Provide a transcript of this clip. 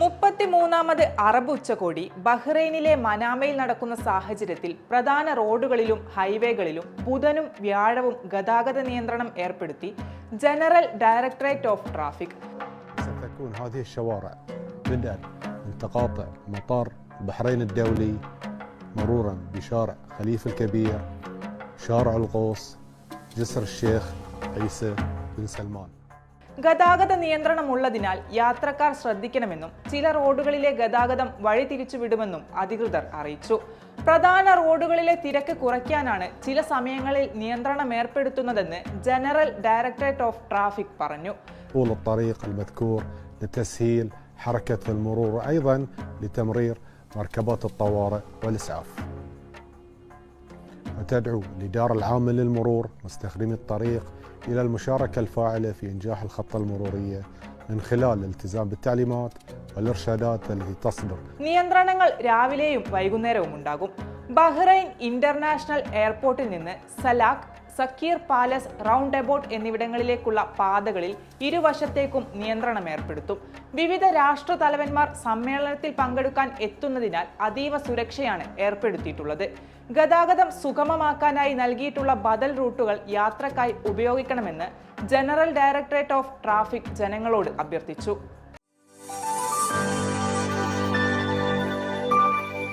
മുപ്പത്തിമൂന്നാമത് Arab ഉച്ചകോടി ബഹ്റൈനിലെ മനാമയിൽ നടക്കുന്ന സാഹചര്യത്തിൽ പ്രധാന റോഡുകളിലും ഹൈവേകളിലും ബുധനും വ്യാഴവും ഗതാഗത നിയന്ത്രണം ഏർപ്പെടുത്തി ജനറൽ ഡയറക്ടറേറ്റ് ഓഫ് ട്രാഫിക് ستكون هذه الشوارع بدءا من تقاطع مطار البحرين الدولي مرورا بشارع خليفه الكبير شارع القوس جسر الشيخ عيسى بن سلمان ഗതാഗത നിയന്ത്രണമുള്ളതിനാൽ യാത്രക്കാർ ശ്രദ്ധിക്കണമെന്നും ചില റോഡുകളിലെ ഗതാഗതം വഴിതിരിച്ചുവിടുമെന്നും അധികൃതർ അറിയിച്ചു പ്രധാന റോഡുകളിലെ തിരക്ക് കുറയ്ക്കാനാണ് ചില സമയങ്ങളിൽ നിയന്ത്രണം ഏർപ്പെടുത്തുന്നതെന്ന് ജനറൽ ഡയറക്ടറേറ്റ് ഓഫ് ട്രാഫിക് പറഞ്ഞു طول الطريق المذكور لتسهيل حركه المرور وايضا لتمرير مركبات الطوارئ والاسعاف. وتدعو الاداره العامه للمرور مستخدمي الطريق الى المشاركه الفاعله في انجاح الخطه المروريه من خلال الالتزام بالتعليمات والارشادات التي تصدر നിയന്ത്രണങ്ങൾ രാവിലെയും വൈകുന്നേരവും ഉണ്ടാകും ബഹ്റൈൻ ഇന്റർനാഷണൽ എയർപോർട്ടിൽ നിന്ന് സലാഖ് സക്കീർ പാലസ് റൗണ്ട് എബൌട്ട് എന്നിവിടങ്ങളിലേക്കുള്ള പാതകളിൽ ഇരുവശത്തേക്കും നിയന്ത്രണം ഏർപ്പെടുത്തും. വിവിധ രാഷ്ട്ര തലവന്മാർ സമ്മേളനത്തിൽ പങ്കെടുക്കാൻ എത്തുന്നതിനാൽ അതീവ സുരക്ഷയാണ് ഏർപ്പെടുത്തിയിട്ടുള്ളത്. ഗതാഗതം സുഗമമാക്കാനായി നൽകിയിട്ടുള്ള ബദൽ റൂട്ടുകൾ യാത്രക്കായി ഉപയോഗിക്കണമെന്ന് ജനറൽ ഡയറക്ടറേറ്റ് ഓഫ് ട്രാഫിക് ജനങ്ങളോട് അഭ്യർത്ഥിച്ചു.